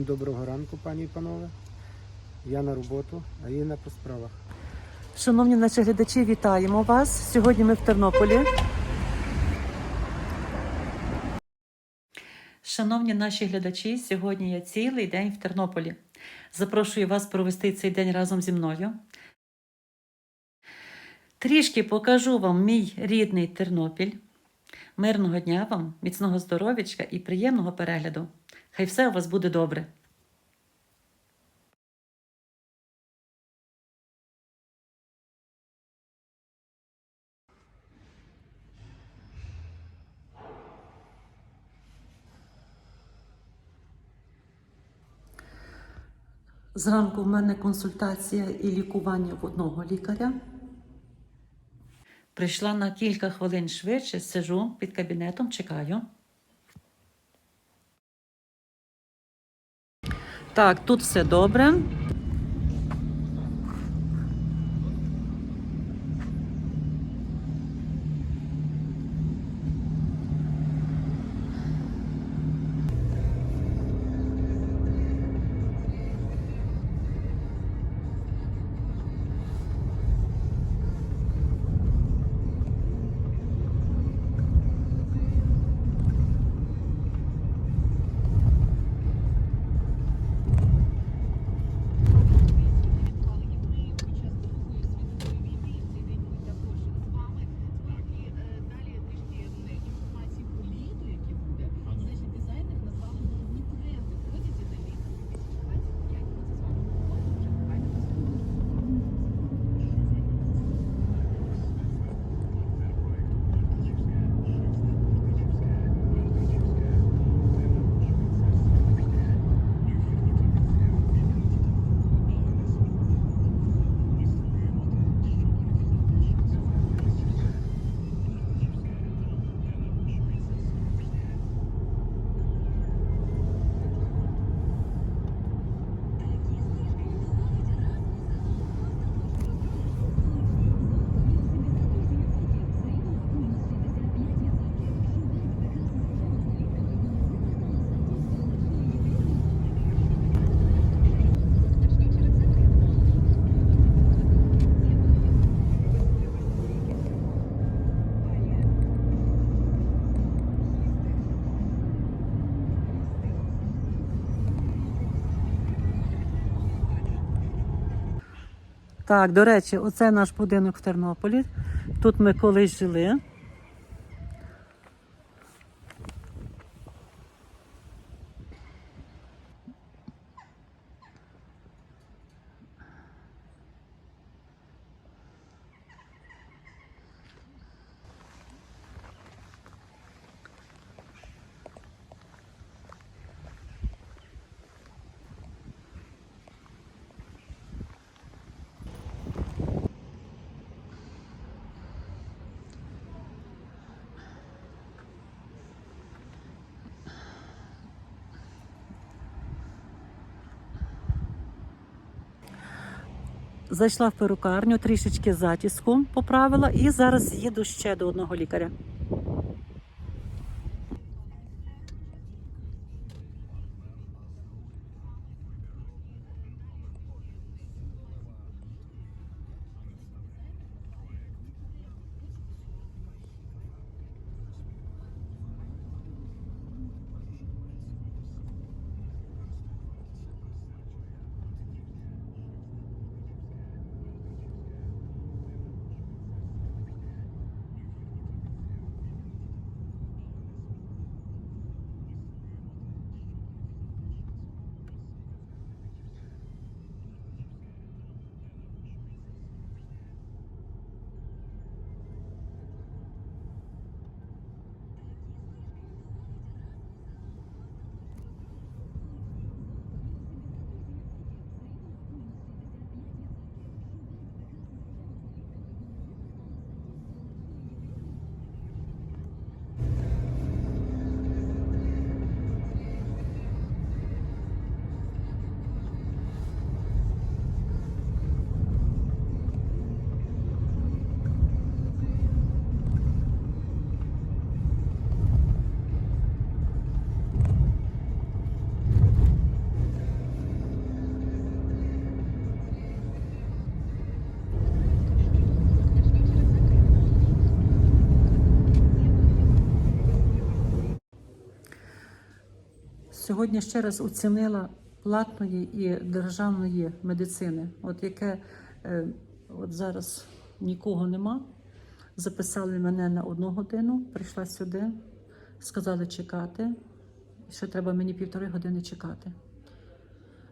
Всім доброго ранку, пані і панове. Я на роботу, а Інна по справах. Шановні наші глядачі, вітаємо вас. Сьогодні ми в Тернополі. Шановні наші глядачі, сьогодні я цілий день в Тернополі. Запрошую вас провести цей день разом зі мною. Трішки покажу вам мій рідний Тернопіль. Мирного дня вам, міцного здоров'ячка і приємного перегляду. Хай все у вас буде добре. Зранку в мене консультація і лікування в одного лікаря. Прийшла на кілька хвилин швидше, сижу під кабінетом, чекаю. Так, тут все добре. Так, до речі, оце наш будинок в Тернополі. Тут ми колись жили. Зайшла в перукарню, трішечки затіску поправила і зараз їду ще до одного лікаря. Сьогодні ще раз оцінила платної і державної медицини. От яке е, от зараз нікого нема. Записали мене на одну годину, прийшла сюди, сказали чекати. Ще треба мені півтори години чекати.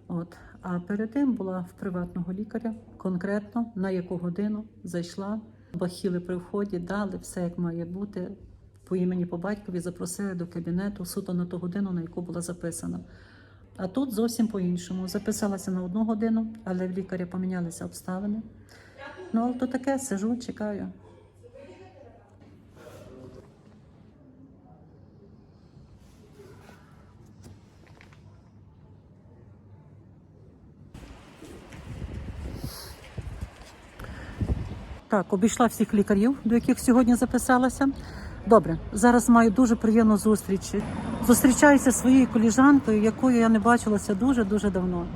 От. А перед тим була в приватного лікаря, конкретно на яку годину зайшла, бахіли при вході, дали все як має бути. По імені по батькові запросили до кабінету суто на ту годину, на яку була записана. А тут зовсім по-іншому. Записалася на одну годину, але в лікаря помінялися обставини. Ну, але то таке, сижу, чекаю. Так, обійшла всіх лікарів, до яких сьогодні записалася. Добре, зараз маю дуже приємну зустріч. Зустрічаюся зі своєю коліжанкою, якою я не бачилася дуже дуже давно.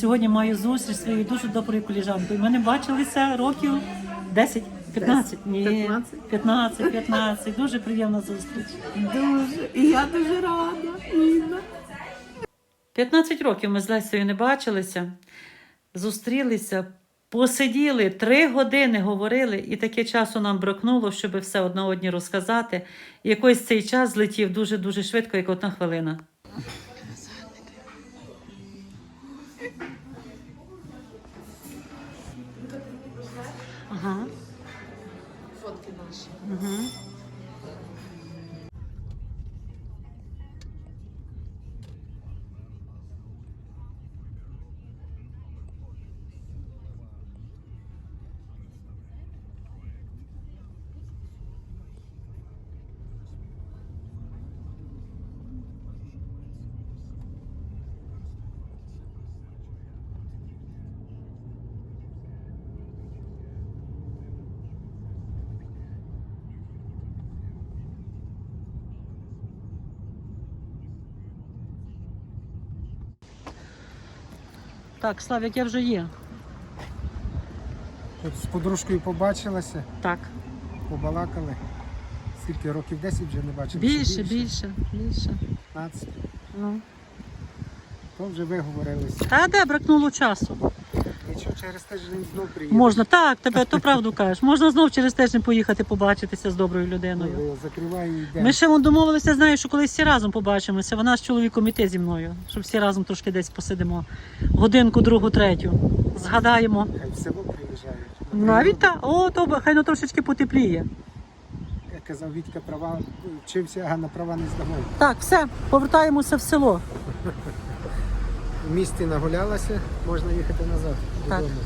Сьогодні маю зустріч своєю дуже доброю коліжанкою. Ми не бачилися років 10, 15. Ні, 15? 15, 15. Дуже приємна зустріч. Дуже. І я дуже рада, Інна. 15 років ми з Лесею не бачилися, зустрілися, посиділи, три години говорили, і таке часу нам бракнуло, щоб все одна одні розказати. І якось цей час злетів дуже-дуже швидко, як одна хвилина. Ага. Фотки наші. Угу. Так, Славік, я вже є. От з подружкою побачилася, Так. побалакали. Скільки років 10 вже не бачилися? Більше, більше, більше. 15. Ну. То вже виговорилися. Та де бракнуло часу? Нічого через тиждень знов приїде. Можна, так, тебе то правду кажеш. Можна знов через тиждень поїхати побачитися з доброю людиною. Закриваю і йдемо. Ми ще вон домовилися, знаю, що колись всі разом побачимося. Вона з чоловіком іти зі мною, щоб всі разом трошки десь посидимо. Годинку, другу, третю. Згадаємо. Хай в село приїжджають. Навіть так, о, то хай ну трошечки потепліє. Як казав Вітька, права вчився, а на права не здавав. Так, все, повертаємося в село. В місті нагулялася, можна їхати назад Так. додому.